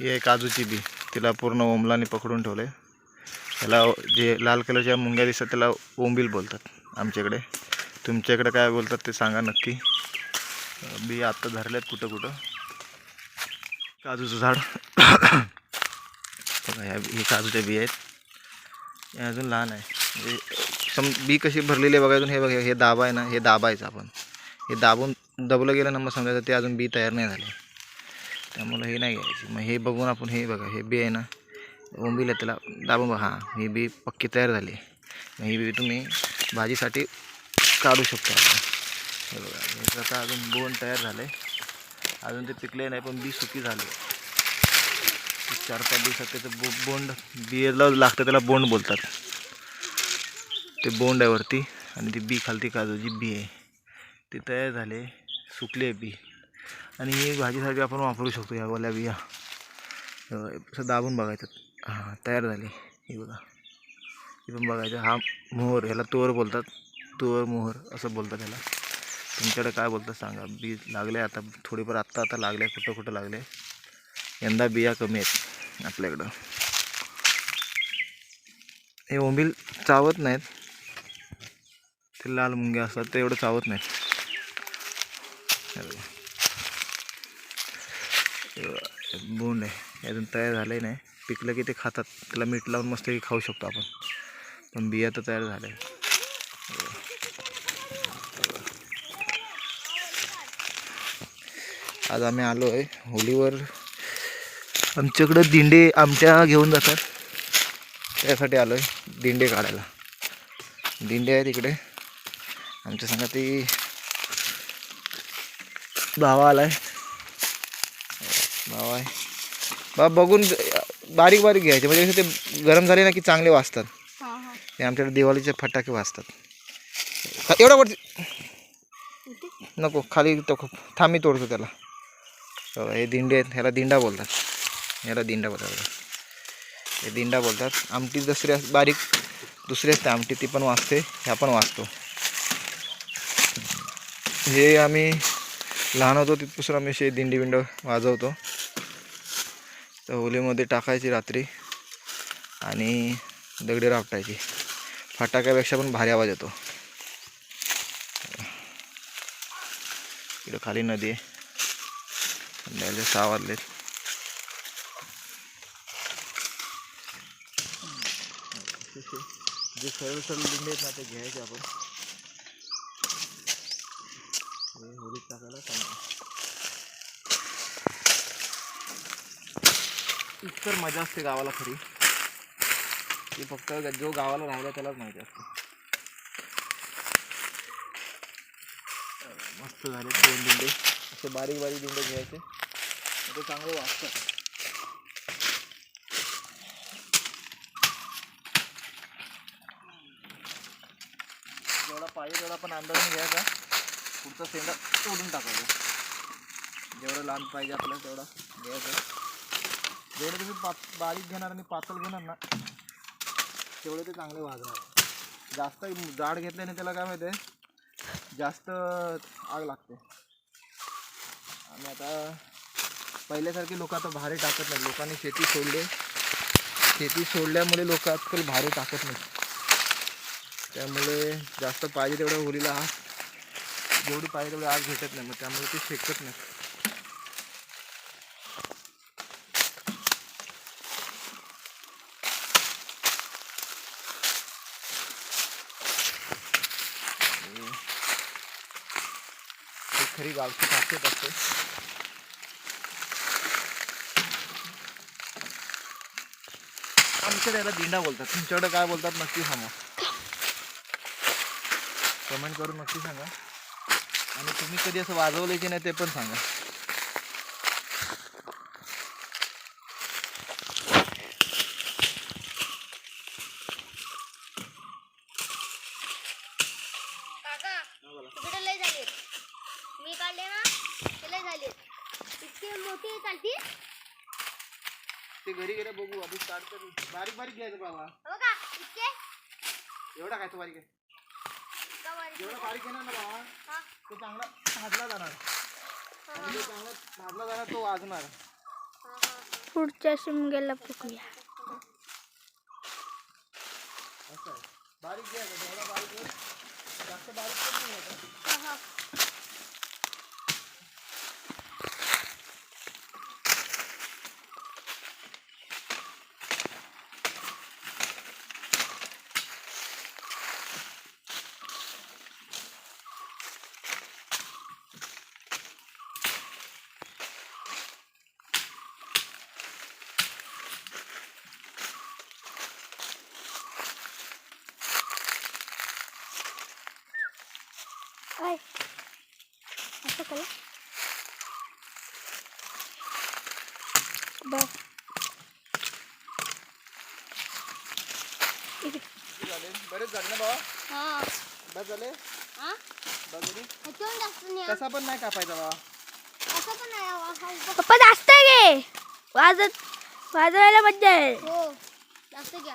ही आहे काजूची बी. तिला पूर्ण ओमलाने पकडून ठेवलं आहे त्याला जे लाल कलरच्या मुंग्या दिसतात त्याला ओंबील बोलतात आमच्याकडे. तुमच्याकडे काय बोलतात ते सांगा नक्की. बी आत्ता धरल्यात कुठं कुठं. काजूचं झाड. बघा ह्या हे काजूच्या बी आहेत. हे अजून लहान आहे. म्हणजे सम बी कशी भरलेली आहे बघा अजून. हे बघा हे दाबा आहे ना हे दाबायचं आपण. हे दाबून दबलं गेलं ना मग समजायचं ते अजून बी तयार नाही झाले. त्यामुळे हे नाही घ्यायची. मग हे हे हे बी आहे ना ओंबील त्याला, दाबून बघा. हाँ, ही बी पक्की तयार मग ही बी तुम्ही भाजीसाठी काढू शकतो. आपण हे बघा बोंड तयार ते पिकले नाही, पण बी सुकी चार पाच त्याचं बो, बोंड बियाला लागतं बोंड बोलतात. ते बोंड आहे वरती बी खालती काजूची बी आहे. ती तयार सुकले आहे बी. आणि ही भाजीसाठी आपण वापरू शकतो या ओल्या बिया. असं दाबून बघायचं. हां तयार झाली. ही बघा. ही पण बघायचं. हा मोहर ह्याला तोर बोलतात. तोर मोहर असं बोलतात ह्याला. तुमच्याकडे काय बोलतात सांगा. बी लागले आता थोडीफार आत्ता आता लागले कुठं कुठं लागले. यंदा बिया कमी आहेत आपल्याकडं. हे ओंबील चावत नाहीत. ते लाल मुंग्या असतात ते एवढं चावत नाहीत. बोंड आहे. अजून तयार झालं नाही. पिकलं की ते खातात. त्याला मीठ लावून मस्त खाऊ शकतो आपण. पण बिया तर तयार झाल्या. आज आम्ही आलो आहे होलीवर. आमच्याकडं दिंडे आमच्या घेऊन जातात. त्यासाठी आलो आहे दिंडे काढायला. दिंडे आहे तिकडे आमच्या संघात ती भावा आला आहे आहे बा बघून बारीक बारीक घ्यायचे. म्हणजे कसं ते गरम झाले ना की चांगले वाजतात. हां हां. ते आमच्याकडे दिवाळीचे फटाके वाजतात. एवढा वरती. नको खाली तो थांब तोडतो त्याला. हो, दिंडे आहेत. ह्याला दिंडा बोलतात. ह्याला दिंडा बोलतात. हे दिंडा बोलतात. आमटी दुसरी अस- बारीक दुसरी असते आमटी ती पण वाजते. ह्या पण वाजतो. हे आम्ही लहान होतो तिथपासून आम्ही असे दिंडी बिंड वाजवतो. तर होलीमध्ये टाकायची रात्री आणि दगडी रापटायची फटाक्यापेक्षा पण भारी आवाज येतो. इकडं खाली नदी आहे. संध्याकाळचे सहा वाजलेत. जे सरळ सरळ लिंबे आहेत ना ते घ्यायचे आपण. होळीत टाकायला चांगलं तर मजा असते गावाला खरी. ती फक्त जो गावाला राहिला त्यालाच माहिती असते. मस्त झाले दोन दिंडे. असे बारीक बारीक दिंडे घ्यायचे. ते चांगले वाचतात जेवढा पाहिजे तेवढा आपण अंदाजून घ्यायचा. पुढचा सेंडा तोडून टाकायचा. जेवढं लहान पाहिजे आपल्याला तेवढा घ्यायचं. जेवढे तुम्ही पा बारीक घेणार आणि पातळ घेणार ना तेवढे ते चांगले वाजणार. जास्त जाड घेतल्याने त्याला काय माहिती आहे जास्त आग लागते. आणि आता पहिल्यासारखे लोक आता भारी टाकत नाही लोकांनी शेती सोडली. शेती सोडल्यामुळे लोक आजकाल भारी टाकत नाहीत. त्यामुळे जास्त पाहिजे तेवढ्या होलीला आग जेवढी पाहिजे तेवढी आग भेटत नाही. मग त्यामुळे ते शेकत नाही खरी गावची खासियत असते आमच्याकडे याला दिंडा बोलतात. तुमच्याकडे काय बोलतात नक्की सांगा. कमेंट करून नक्की सांगा. आणि तुम्ही कधी असं वाजवलं की नाही ते पण सांगा काका तिकडे लय झाले मी काढले ना ते लय झाले इतकी मोठी चालती ते घरी गेले बघू आधी स्टार्ट कर बारीक बारीक घ्यायचं बाबा. हो का? इतके? एवढा काय तो बारीक आहे? कवारी जेवढा बारीक येणार ना बाबा हा. तो चांगला भाजला जाणार. हा आणि जो चांगला भाजला जाणार तो वाजणार. हा हा. पुढच्या शिमग्याला बघूया काय बघ. इकडे. बरेच झाले ना बाबा हा. बस झाले? हा? बस झाली? ह्याच्याहून जास्त नाही. तसा पण नाही कापायचा बाबा असं पण नाही. हा. पप्पा जास्त आहे गे वाजत वाजवायला मज्जा आहे. हो. जास्त घ्या.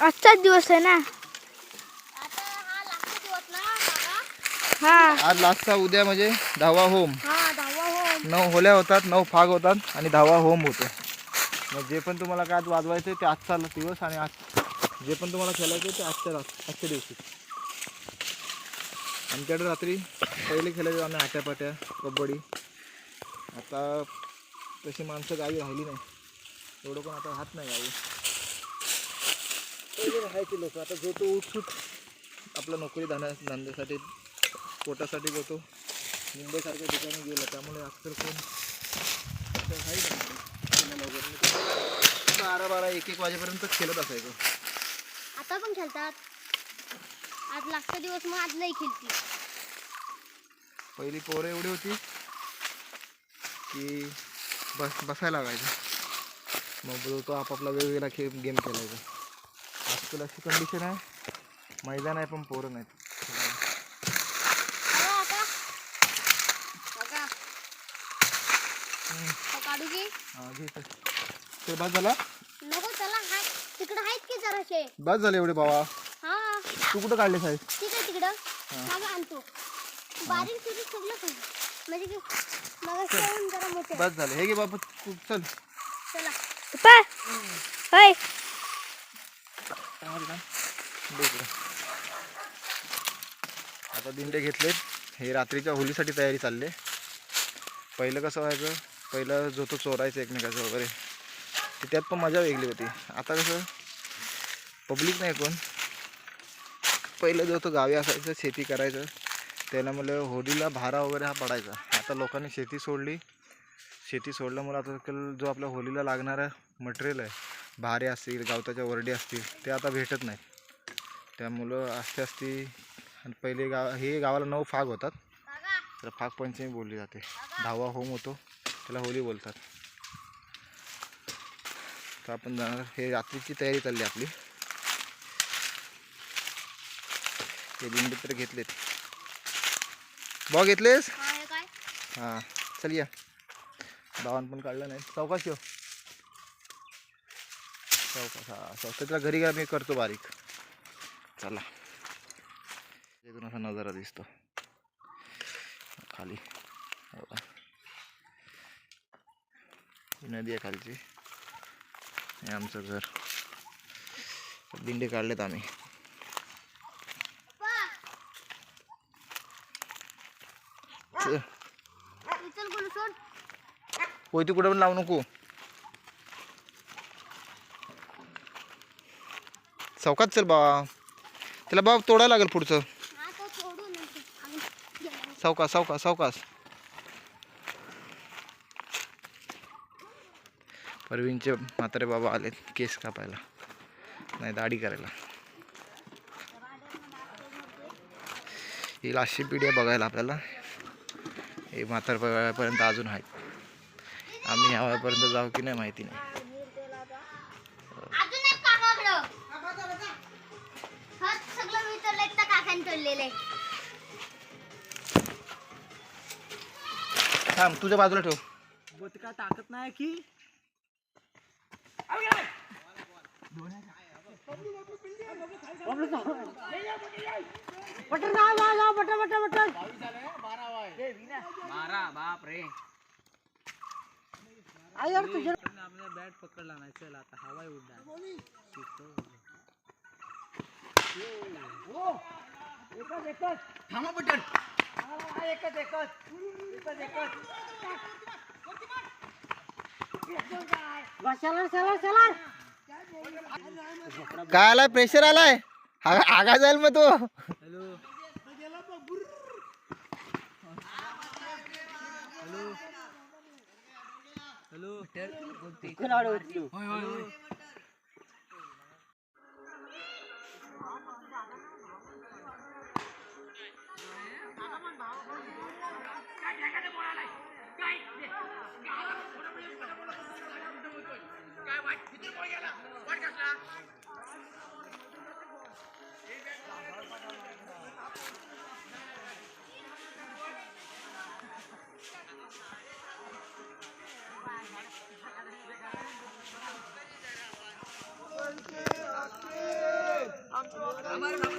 आजचाच दिवस आहे ना आता हा लागतो दिवस ना काका हा आज लास्टचा उद्या म्हणजे दहावा होम. नऊ होल्या होतात नऊ फाग होतात आणि दहावा होम होतो. मग जे पण तुम्हाला काय आज वाजवायचं आहे ते आजचा दिवस आणि आज जे पण तुम्हाला खेळायचं आहे ते आजच्या रात आजच्या दिवशी. आमच्याकडे रात्री पहिले खेळायचो आम्ही आट्यापाट्या कबड्डी. आता तशी माणसं गावी राहिली नाही. एवढं पण आता हात नाही गावी. पहिले राहायचे लोक. आता जो तो उठसूट आपला नोकरी धंद्या धंद्यासाठी पोटासाठी जातो. मुंबईसारख्या ठिकाणी गेलं त्यामुळे आजकाल कोण नाही. बारा बारा एक एक वाजेपर्यंत खेळत असायचो. आता पण खेळतात. आज लागता दिवस मग आज नाही खेळती. पहिली पोरं एवढी होती की बस बसायला लागायचं. मग तो आपापला वेगवेगळा खेळ गेम खेळायचा. आजकाल अशी कंडिशन आहे मैदान आहे पण पोरं नाहीत हो, काका काका तो काढू की हां ते. ते बस झाला? नको चला हाय. तिकडं आहेत की जराशे? बस झाले एवढे बाबा. हा. तू कुठं काढले साहेब तिकडं. थांबा आणतो. बारीक सुरीक सगळं खाऊ म्हणजे की मग जेवण जरा मोठं बस झाले. हे घे बाबा तू चल. चला. पप्पा होय. दे इकडं. आता दिंडे घेतलेत. हे रात्रीच्या होलीसाठी तयारी चालले पहिलं कसं व्हायचं? पहिलं जो तो चोरायचं एकमेकाचं वगैरे. तर त्यात पण मजा वेगळी होती. आता कसं पब्लिक नाही कोण. पहिलं जो तो गावी असायचं शेती करायचं. त्याला म्हणलं होडीला भारा वगैरे हा पडायचा. आता लोकांनी शेती सोडली. शेती सोडल्यामुळे आता जो आपल्या होलीला लागणारा मटेरियल आहे भारे असतील गावताच्या वरडी असतील ते आता भेटत नाहीत त्यामुळं आस्ते आस्ते आणि पहिले गाव हे गावाला नऊ फाग होतात. तर फाग पंचमी बोलली जाते. धावा होम होतो. त्याला होली बोलतात. तर आपण जाणार हे रात्रीची तयारी चालली आपली. हे दिंडे तर घेतलेत. बॉ घेतलेस? हा हे हां चल या. भावान पण काढलं नाही. चौकाश येऊ चौकाश. हा चौकाश. त्याला घरी घ्या मी करतो बारीक. चला. इथून असा नजारा दिसतो. खाली. हो. ही नदी आहे खालची हे आमचं घर. दिंडे काढलेत आम्ही. कोयती कुठं पण लावू नको. चौकात चल बाबा त्याला बाबा तोडायला लागेल पुढचं. हा तो सोडू परवीनचे म्हातारे बाबा आलेत केस कापायला. नाही दाढी करायला. ही लास्टची पिढी आहे बघायला आपल्याला. हे म्हातारपर्यंत अजून आहेत. आम्ही ह्या वयापर्यंत जाऊ की नाही माहिती नाही. थांब तुझ्या बाजूला ठेव. ताकद नाही की? बटर जा जा जा बटर बटर बटर मारा बाप रे आपला बॅट पकडला नाही चल आता हवाई उड्डाण थांबा पटकन एकच एकच. एकच एकच काय आलाय? प्रेशर आलाय? आगा जाईल मग तो. আমার নাম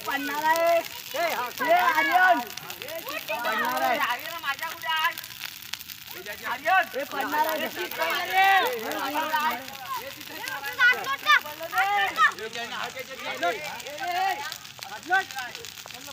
पडणार आहे आर्यन पडणार आहे हे पडणार आहे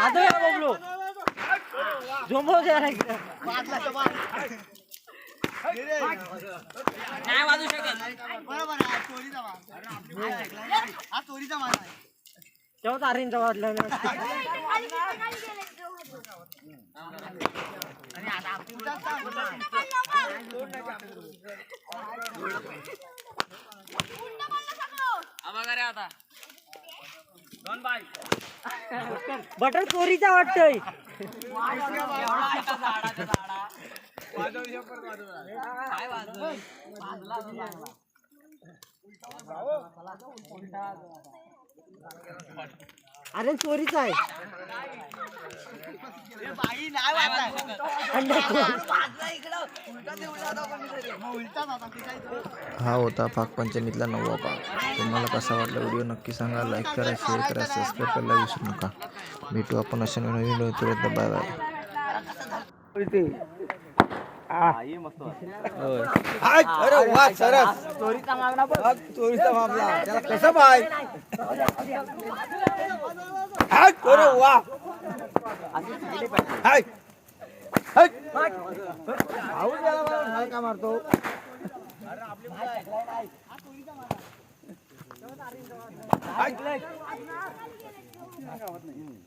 होय होय होय नाही वाजू शकत बरोबर आहे चोरीचा माल हा चोरीचा माल आहे बघा रे आता बटर चोरीचा वाटतोय. काय अरे चोरीचा आहे. हा होता पाकपंचमीतला नववा पाक. तुम्हाला कसा वाटला व्हिडिओ नक्की सांगा. लाईक करा शेअर करा सबस्क्राईब करायला विसरू नका. भेटू आपण अशा नवीन व्हिडिओ तुरंत बाय बाय. अरे वा सरस. चोरीचा मामला चोरीचा मामला त्याला कसं पाय अरे वा. हाय. हाय. भाऊ त्याला मला नाही का मारतो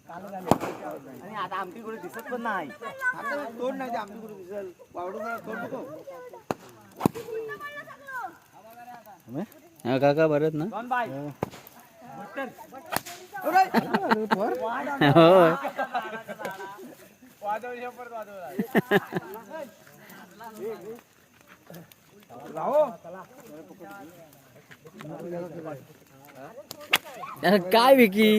आणि आता आमची कुठे दिसत पण नाही. आता तोड नाही कुठे दिसेल? वावडून तोड नको काका बरत ना? दोन अरे काय विकी?